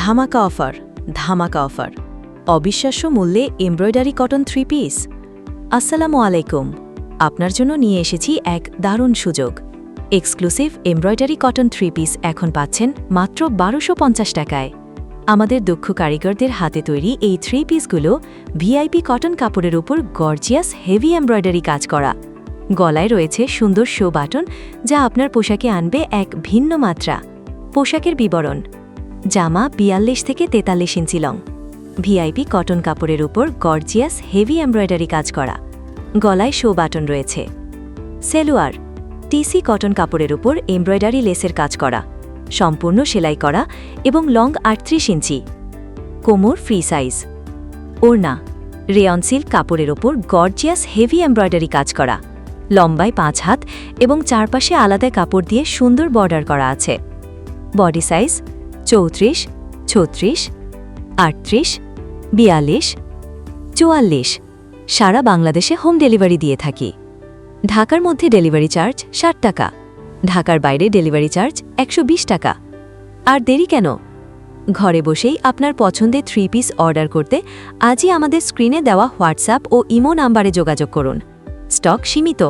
ধামাকা অফার ধামাকা অফার। অবিশ্বাস্য মূল্যে এমব্রয়ডারি কটন থ্রি পিস আসসালামু আলাইকুম। আপনার জন্য নিয়ে এসেছি এক দারুণ সুযোগ। Exclusive embroidery cotton three piece এখন পাচ্ছেন মাত্র বারোশো পঞ্চাশ টাকায়। আমাদের দক্ষ কারিগরদের হাতে তৈরি এই থ্রি পিসগুলো ভিআইপি কটন কাপড়ের উপর গর্জিয়াস হেভি এমব্রয়ডারি কাজ করা। গলায় রয়েছে সুন্দর শো বাটন যা আপনার পোশাকে আনবে এক ভিন্ন মাত্রা। পোশাকের বিবরণ জামা বিয়াল্লিশ থেকে তেতাল্লিশ ইঞ্চি লং। ভিআইপি কটন কাপড়ের উপর গর্জিয়াস হেভি এমব্রয়ডারি কাজ করা। গলায় শো বাটন রয়েছে। সেলুয়ার, টিসি কটন কাপড়ের উপর এমব্রয়ডারি লেসের কাজ করা। সম্পূর্ণ সেলাই করা এবং লং আটত্রিশ ইঞ্চি। কোমর ফ্রি সাইজ। ওড়না, রেয়ন সিল্ক কাপড়ের ওপর গর্জিয়াস হেভি এমব্রয়ডারি কাজ করা। লম্বায় পাঁচ হাত এবং চারপাশে আলাদা কাপড় দিয়ে সুন্দর বর্ডার করা আছে। বডি সাইজ চৌত্রিশ, ছত্রিশ, আটত্রিশ, বিয়াল্লিশ, চুয়াল্লিশ। সারা বাংলাদেশে হোম ডেলিভারি দিয়ে থাকি। ঢাকার মধ্যে ডেলিভারি চার্জ ষাট টাকা। ঢাকার বাইরে ডেলিভারি চার্জ একশো বিশ টাকা। আর দেরি কেন? ঘরে বসেই আপনার পছন্দের থ্রি পিস অর্ডার করতে আজই আমাদের স্ক্রিনে দেওয়া হোয়াটসঅ্যাপ ও ইমো নাম্বারে যোগাযোগ করুন। স্টক সীমিত।